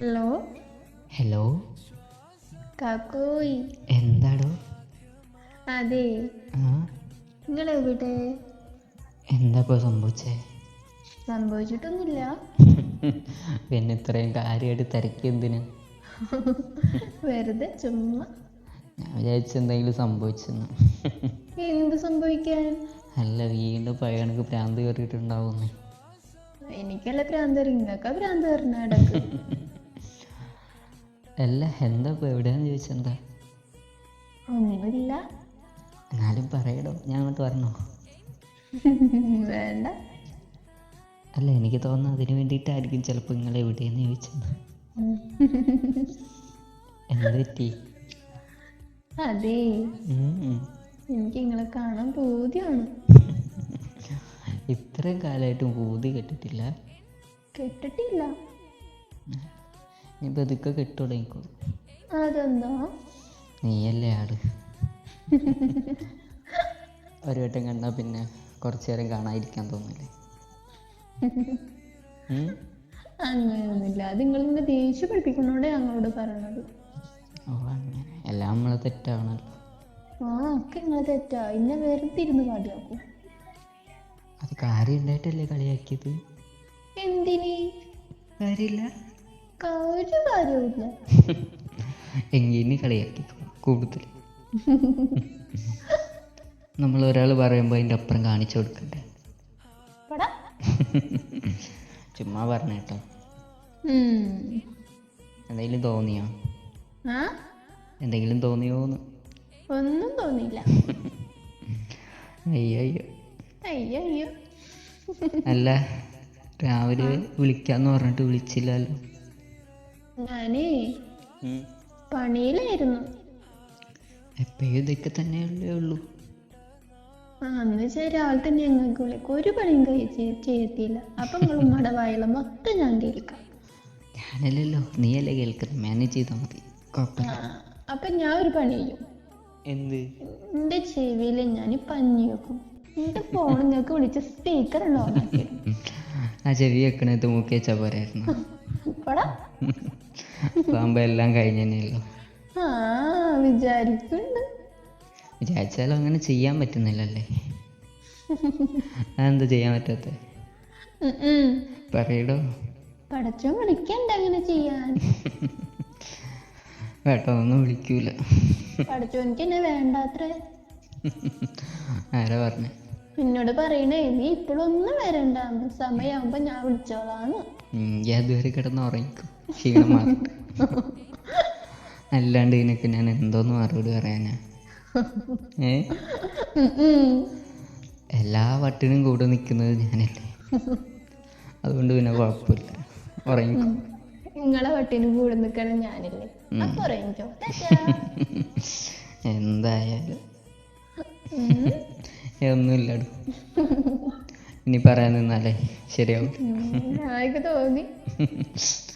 Hello? Hello? കാക്കോയ്. എന്താടോ? അതെ. നിങ്ങൾ എവിടെ? എന്താ ഇപ്പോൾ സംഭവിച്ചേ? സംഭവിച്ചിട്ടൊന്നുമില്ല. പിന്നെ ഇത്രയും കാര്യമായിട്ട് തിരക്കി എന്തിന്? വെറുതെ ചുമ്മാ. ഞാൻ വിചാരിച്ച എന്തെങ്കിലും സംഭവിച്ചെന്ന്. എന്ത് സംഭവിക്കാൻ? അല്ല വീണ്ടും പഴയ കണക്ക് ഭ്രാന്ത് കയറിയിട്ടുണ്ടാവുന്നേ എനിക്കല്ല ഭ്രാന്ത് നിങ്ങൾക്കാ ഭ്രാന്ത് കയറുന്ന അല്ല എന്താ ഇപ്പോൾ എവിടെയാന്ന് ചോദിച്ചെന്താ? ഒന്നുമില്ല. എന്നാലും പറയടോ ഞാൻ അങ്ങോട്ട് പറഞ്ഞോ വേണ്ട. അല്ല എനിക്ക് തോന്നുന്നു അതിന് വേണ്ടിയിട്ടായിരിക്കും ചിലപ്പോൾ നിങ്ങൾ എവിടെയെന്ന് ചോദിച്ചത് എന്ത് പറ്റി? അതെ. ഉം. എനിക്ക് നിങ്ങളെ കാണാൻ പൂതിയാണ്. ഇത്രയും കാലമായിട്ടും പൂതി കെട്ടിട്ടില്ല? കേട്ടിട്ടില്ല. ഇനി ബതുക്കെ കെട്ടു തുടങ്ങിക്കോ അതെന്താ? നീയല്ലേ ആട്. ഒരു വട്ടം കണ്ടാ പിന്നെ കുറച്ചു നേരം കാണാതിരിക്കാൻ തോന്നില്ലേ? അങ്ങനെയൊന്നുമില്ല. അത് നിങ്ങൾ ഇങ്ങനെ പഠിപ്പിക്കുന്നോടെ ഞങ്ങളോട് പറയണത്. ഓ അങ്ങനെ. എല്ലാം നമ്മളെ തെറ്റാണല്ലോ ആ ഒക്കെ നിങ്ങളെ തെറ്റാ. ഇന്നെ വെറുതെ ഇരുന്ന് കളിയാക്കും. അത് കാര്യം ഉണ്ടായിട്ടല്ലേ കളിയാക്കിയത്? എന്തിനീ? കാര്യമില്ല ഒരു കാര്യവുമില്ല. എങ്ങനെ കളിയാക്കി? കൂടുതൽ. നമ്മൾ ഒരാൾ പറയുമ്പോൾ അതിന്റെ അപ്പുറം കാണിച്ചു കൊടുക്കണ്ടേ? ചുമ്മാ പറഞ്ഞ കേട്ടോ. എന്തെങ്കിലും തോന്നിയോ? എന്തെങ്കിലും തോന്നിയോന്ന് ഒന്നും തോന്നിയില്ല. അയ്യോ അയ്യോ. അല്ല രാവിലെ വിളിക്കാന്ന് പറഞ്ഞിട്ട് വിളിച്ചില്ലല്ലോ. ഞാനേ പണിയിലായിരുന്നു. എപ്പോഴും ഇതൊക്കെ തന്നെയല്ലേ ഉള്ളൂ. ആ എന്ന് വെച്ചാൽ രാവിലെ തന്നെ ഞങ്ങൾക്ക് വിളിക്കും. ഒരു പണിയും കഴിച്ച് ചെയ്യത്തില്ല. അപ്പൊ നിങ്ങൾ ഉമ്മയുടെ വായുള്ള മൊത്തം ഞാൻ കേൾക്കാം. ഞാനല്ലല്ലോ നീയല്ലേ കേൾക്കുന്നത്. മാനേജ് ചെയ്താൽ മതി. അപ്പൊ ഞാൻ ഒരു പണി ചെയ്യും. എന്ത്? എന്റെ ചെവിയിൽ ഞാൻ പഞ്ഞി വെക്കും. എന്റെ ഫോൺ നിങ്ങൾക്ക് വിളിച്ച സ്പീക്കർ ഉണ്ടോ ആ ചെവി വെക്കണത് മൂക്കി വെച്ചാ പോരായിരുന്നു. എല്ലാം കഴിഞ്ഞു തന്നെയല്ലോ ആ വിചാരിക്കുന്നുണ്ട് വിചാരിച്ചാലും അങ്ങനെ ചെയ്യാൻ പറ്റുന്നില്ലല്ലേ? അതെന്താ ചെയ്യാൻ പറ്റാത്ത. പറയടോ. പടച്ചോ വിളിക്കണ്ട അങ്ങനെ ചെയ്യാൻ? വേട്ടോ ഒന്നും വിളിക്കൂല. പടച്ചോനിക്ക് എന്നെ വേണ്ടാത്രേ? ആരാ പറഞ്ഞേ? എന്നോട് പറയണേ നീ ഇപ്പോഴൊന്നും സമയം സമയമാകുമ്പോ ഞാൻ വിളിച്ചോളാന്ന്. അതുവരെ കിടന്ന് ഉറങ്ങിക്കും. ക്ഷീണം മാറട്ടെ. അല്ലാണ്ട് ഇതിനൊക്കെ ഞാൻ എന്തോന്ന് മറുപടി പറയാനാ? ഏ. എല്ലാ വട്ടിനും കൂടെ നിൽക്കുന്നത് ഞാനല്ലേ? അതുകൊണ്ട് പിന്നെ കുഴപ്പമില്ല. ഉറങ്ങിക്കും. നിങ്ങളെ വട്ടിനും കൂടെ നിൽക്കണ ഞാനില്ലേ. അപ്പൊ അറിയിക്കോ എന്തായാലും. ഉം. ഒന്നുമില്ലടോ ഇനി പറയാൻ നിന്നാലേ ശരിയാവും തോന്നി